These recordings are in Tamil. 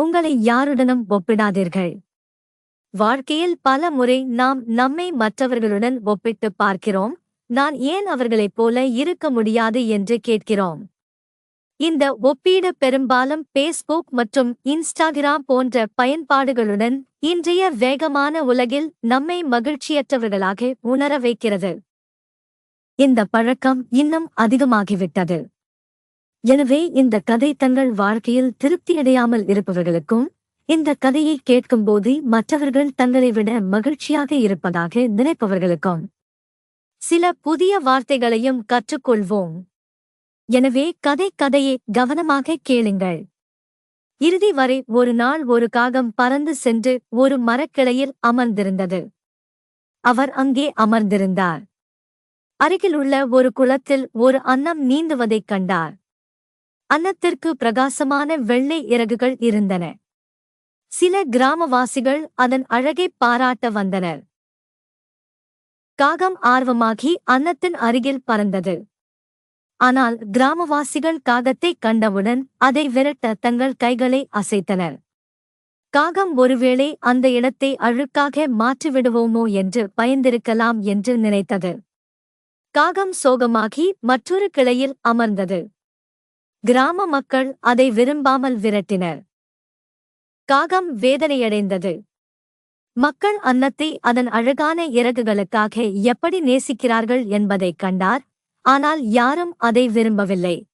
உங்களை யாருடனும் ஒப்பிடாதீர்கள். வாழ்க்கையில் பல முறை நாம் நம்மை மற்றவர்களுடன் ஒப்பிட்டு பார்க்கிறோம். நான் ஏன் அவர்களைப் போல இருக்க முடியாது என்று கேட்கிறோம். இந்த ஒப்பீடு பெரும்பாலும் பேஸ்புக் மற்றும் இன்ஸ்டாகிராம் போன்ற பயன்பாடுகளுடன் இன்றைய வேகமான உலகில் நம்மை மகிழ்ச்சியற்றவர்களாக உணர வைக்கிறது. இந்த பழக்கம் இன்னும் அதிகமாகிவிட்டது. எனவே இந்த கதை தங்கள் வாழ்க்கையில் திருப்தியடையாமல் இருப்பவர்களுக்கும் இந்த கதையை கேட்கும்போது மற்றவர்கள் தங்களை விட மகிழ்ச்சியாக இருப்பதாக நினைப்பவர்களுக்கும் சில புதிய வார்த்தைகளையும் கற்றுக்கொள்வோம். எனவே கதை கதையை கவனமாக கேளுங்கள். இறுதி வரை ஒரு நாள் ஒரு காகம் பறந்து சென்று ஒரு மரக்கிளையில் அமர்ந்திருந்தது. அவர் அங்கே அமர்ந்திருந்தார். அருகிலுள்ள ஒரு குளத்தில் ஒரு அன்னம் நீந்துவதைக் கண்டார். அன்னத்திற்கு பிரகாசமான வெள்ளை இறகுகள் இருந்தன. சில கிராமவாசிகள் அதன் அழகை பாராட்ட வந்தனர். காகம் ஆர்வமாகி அன்னத்தின் அருகில் பறந்தது. ஆனால் கிராமவாசிகள் காகத்தைக் கண்டவுடன் அதை விரட்ட தங்கள் கைகளை அசைத்தனர். காகம் ஒருவேளை அந்த இடத்தை அழுக்காக மாற்றிவிடுவோமோ என்று பயந்திருக்கலாம் என்று நினைத்தது. காகம் சோகமாகி மற்றொரு கிளையில் அமர்ந்தது. கிராம மக்கள் அதை விரும்பாமல் விரட்டினர். காகம் வேதனையடைந்தது. மக்கள் அன்னத்தை அதன் அழகான இறகுகளுக்காக எப்படி நேசிக்கிறார்கள் என்பதைக் கண்டார் ஆனால் யாரும் அதை விரும்பவில்லை.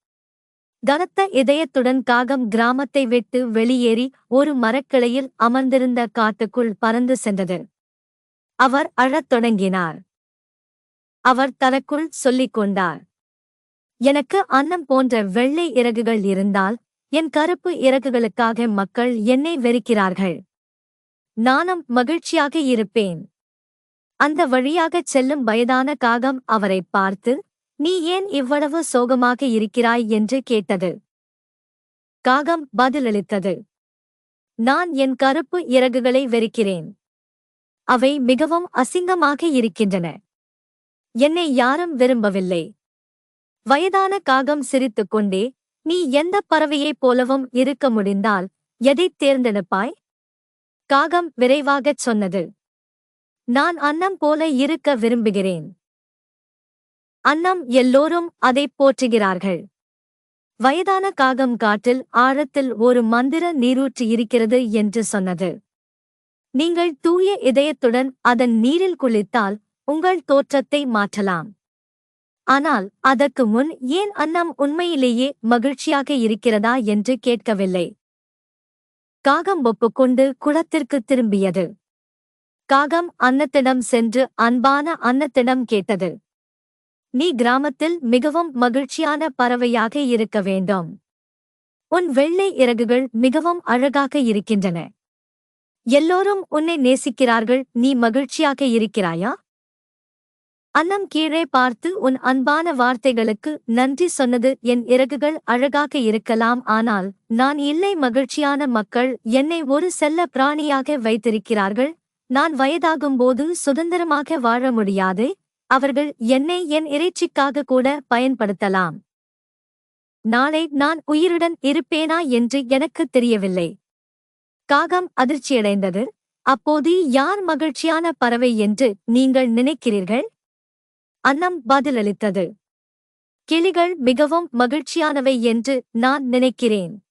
கனத்த இதயத்துடன் காகம் கிராமத்தை விட்டு வெளியேறி ஒரு மரக்கிளையில் அமர்ந்திருந்த காட்டுக்குள் பறந்து சென்றது. அவர் அழத் தொடங்கினார். அவர் தனக்குள் சொல்லிக் கொண்டார். எனக்கு அன்னம் போன்ற வெள்ளை இறகுகள் இருந்தால் என் கருப்பு இறகுகளுக்காக மக்கள் என்னை வெறுக்கிறார்கள். நானும் மகிழ்ச்சியாக இருப்பேன். அந்த வழியாகச் செல்லும் வயதான காகம் அவரைப் பார்த்து நீ ஏன் இவ்வளவு சோகமாக இருக்கிறாய்? என்று கேட்டது. காகம் பதிலளித்தது. நான் என் கருப்பு இறகுகளை வெறுக்கிறேன். அவை மிகவும் அசிங்கமாக இருக்கின்றன. என்னை யாரும் விரும்பவில்லை. வயதான காகம் சிரித்துக் கொண்டே நீ எந்த பறவையைப் போலவும் இருக்க முடிந்தால் எதைத் தேர்ந்தெடுப்பாய்? காகம் விரைவாகச் சொன்னது நான் அன்னம் போல இருக்க விரும்புகிறேன். அன்னம் எல்லோரும் அதைப் போற்றுகிறார்கள். வயதான காகம் காட்டில் ஆழத்தில் ஒரு மந்திர நீரூற்று இருக்கிறது என்று சொன்னது. நீங்கள் தூய இதயத்துடன் அதன் நீரில் குளித்தால் உங்கள் தோற்றத்தை மாற்றலாம். ஆனால் அதற்கு முன் ஏன் அன்னம் உண்மையிலேயே மகிழ்ச்சியாக இருக்கிறதா என்று கேட்கவில்லை. காகம் ஒப்புக்கொண்டு குளத்திற்கு திரும்பியது. காகம் அன்னத்திடம் சென்று அன்பான அன்னத்திடம் கேட்டது. நீ கிராமத்தில் மிகவும் மகிழ்ச்சியான பறவையாக இருக்க வேண்டும். உன் வெள்ளை இறகுகள் மிகவும் அழகாக இருக்கின்றன. எல்லோரும் உன்னை நேசிக்கிறார்கள் நீ மகிழ்ச்சியாக இருக்கிறாயா? அன்னம் கீழே பார்த்து உன் அன்பான வார்த்தைகளுக்கு நன்றி சொன்னது என் இறகுகள் அழகாக இருக்கலாம். ஆனால் நான் இல்லை மகிழ்ச்சியான மக்கள் என்னை ஒரு செல்ல பிராணியாக வைத்திருக்கிறார்கள். நான் வயதாகும்போது சுதந்திரமாக வாழ முடியாது அவர்கள் என்னை என் இறைச்சிக்காக கூட பயன்படுத்தலாம். நாளை நான் உயிருடன் இருப்பேனா என்று எனக்கு தெரியவில்லை. காகம் அதிர்ச்சியடைந்தது. அப்போது யார் மகிழ்ச்சியான பறவை என்று நீங்கள் நினைக்கிறீர்கள்? அன்னம் பதிலளித்தது. கிளிகள் மிகவும் மகிழ்ச்சியானவை என்று நான் நினைக்கிறேன்.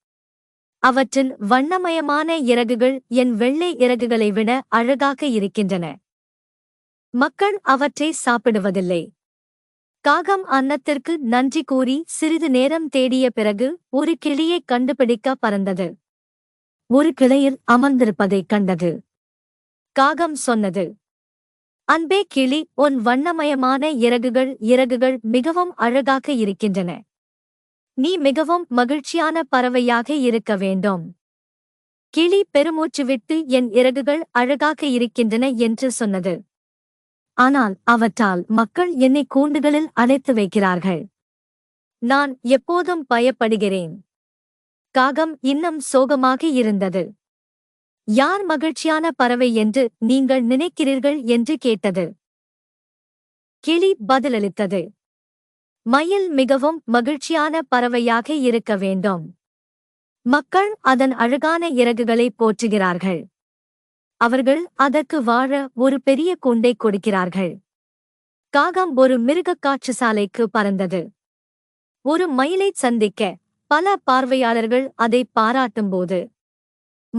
அவற்றின் வண்ணமயமான இறகுகள் என் வெள்ளை இறகுகளை விட அழகாக இருக்கின்றன. மக்கள் அவற்றை சாப்பிடுவதில்லை. காகம் அன்னத்திற்கு நன்றி கூறி சிறிது நேரம் தேடிய பிறகு ஒரு கிளியைக் கண்டுபிடிக்க பறந்தது. ஒரு கிளையில் அமர்ந்திருப்பதைக் கண்டது. காகம் சொன்னது அன்பே கிளி உன் வண்ணமயமான இறகுகள் இறகுகள் மிகவும் அழகாக இருக்கின்றன. நீ மிகவும் மகிழ்ச்சியான பறவையாக இருக்க வேண்டும். கிளி பெருமூச்சு விட்டு என் இறகுகள் அழகாக இருக்கின்றன என்று சொன்னது. ஆனால் அவற்றால் மக்கள் என்னை கூண்டுகளில் அடைத்து வைக்கிறார்கள். நான் எப்போதும் பயப்படுகிறேன். காகம் இன்னும் சோகமாக இருந்தது. யார் மகிழ்ச்சியான பறவை என்று நீங்கள் நினைக்கிறீர்கள் என்று கேட்டது. கிளி பதிலளித்தது. மயில் மிகவும் மகிழ்ச்சியான பறவையாக இருக்க வேண்டும். மக்கள் அதன் அழகான இறகுகளை போற்றுகிறார்கள். அவர்கள் அதற்கு வாழ ஒரு பெரிய கூண்டை கொடுக்கிறார்கள். காகம் ஒரு மிருகக் காட்சிசாலைக்கு பறந்தது. ஒரு மயிலைச் சந்திக்க பல பார்வையாளர்கள் அதை பாராட்டும்போது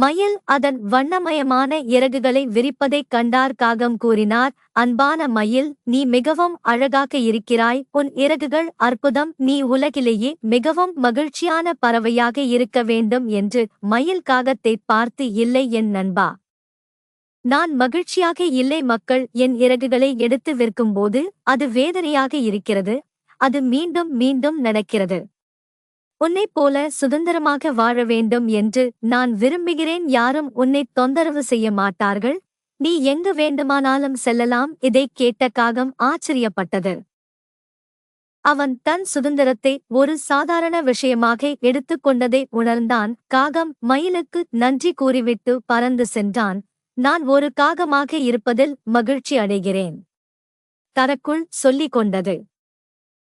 மயில் அதன் வண்ணமயமான இறகுகளை விரிப்பதைக் கண்டார் காகம் கூறினார் அன்பான மயில் நீ மிகவும் அழகாக இருக்கிறாய். உன் இறகுகள் அற்புதம். நீ உலகிலேயே மிகவும் மகிழ்ச்சியான பறவையாக இருக்க வேண்டும் என்று மயில் காகத்தை பார்த்து இல்லை என் நண்பா. நான் மகிழ்ச்சியாக இல்லை மக்கள். என் இறகுகளை எடுத்து விற்கும்போது அது வேதனையாக இருக்கிறது. அது மீண்டும் மீண்டும் நடக்கிறது. உன்னைப் போல சுதந்திரமாக வாழ வேண்டும் என்று நான் விரும்புகிறேன். யாரும் உன்னை தொந்தரவு செய்ய மாட்டார்கள். நீ எங்கு வேண்டுமானாலும் செல்லலாம். இதைக் கேட்ட காகம் ஆச்சரியப்பட்டது. அவன் தன் சுதந்திரத்தை ஒரு சாதாரண விஷயமாக எடுத்துக்கொண்டதை உணர்ந்தான். காகம் மயிலுக்கு நன்றி கூறிவிட்டு பறந்து சென்றான். நான் ஒரு காகமாக இருப்பதில் மகிழ்ச்சி அடைகிறேன். தனக்குள் சொல்லிக் கொண்டது.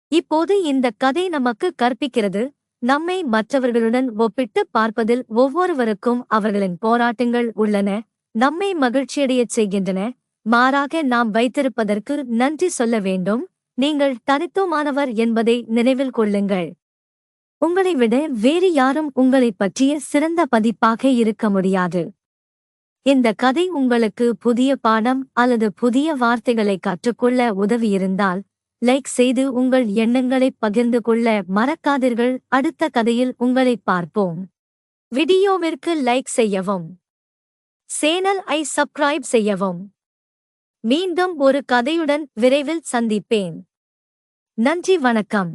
இப்போது இந்த கதை நமக்கு கற்பிக்கிறது. நம்மை மற்றவர்களுடன் ஒப்பிட்டு பார்ப்பதில் ஒவ்வொருவருக்கும் அவர்களின் போராட்டங்கள் உள்ளன நம்மை மகிழ்ச்சியடையச் செய்கின்றன. மாறாக நாம் வைத்திருப்பதற்கு நன்றி சொல்ல வேண்டும். நீங்கள் தனித்துவமானவர் என்பதை நினைவில் கொள்ளுங்கள். உங்களை விட வேறு யாரும் உங்களைப் பற்றிய சிறந்த பதிப்பாக இருக்க முடியாது. இந்த கதை உங்களுக்கு புதிய பாடம் அல்லது புதிய வார்த்தைகளை கற்றுக்கொள்ள உதவியிருந்தால் லைக் செய்து உங்கள் எண்ணங்களை பகிர்ந்து கொள்ள மறக்காதீர்கள். அடுத்த கதையில் உங்களை பார்ப்போம். வீடியோவிற்கு லைக் செய்யவும். சேனல் ஐ சப்ஸ்கிரைப் செய்யவும். மீண்டும் ஒரு கதையுடன் விரைவில் சந்திப்பேன். நன்றி வணக்கம்.